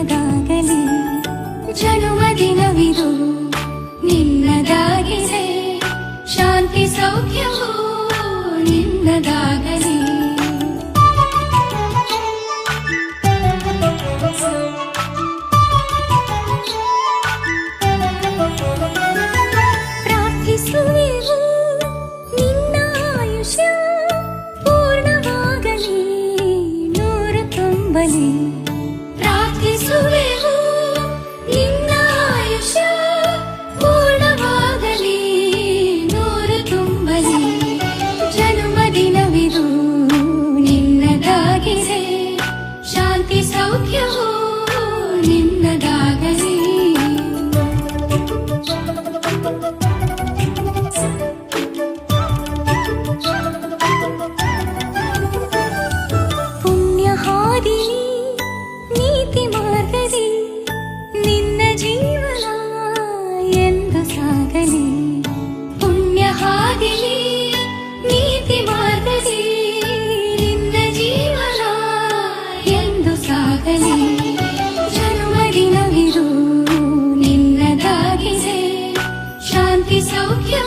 ನನ್ನದಾಗಲಿ. ಜನುಮದಿನವಿದು ನಿನ್ನದಾಗಿದೆ. ಶಾಂತಿ ಸೌಖ್ಯವು ನಿನ್ನದಾಗಲಿ. ಪ್ರಾರ್ಥಿಸುವೆವು ನಿನ್ನ ಆಯುಷ ಪೂರ್ಣವಾಗಲಿ ನೂರ ಸೌಖ್ಯವೂ ನಿನ್ನದಾಗಲಿ ಪುಣ್ಯ ಹಾದಿಲಿ ನೀತಿ ಮಾರ್ಗದಿ ನಿನ್ನ ಜೀವನ ಎಂದು ಸಾಗಲಿ ಪುಣ್ಯ ಹಾದಿಲಿ you.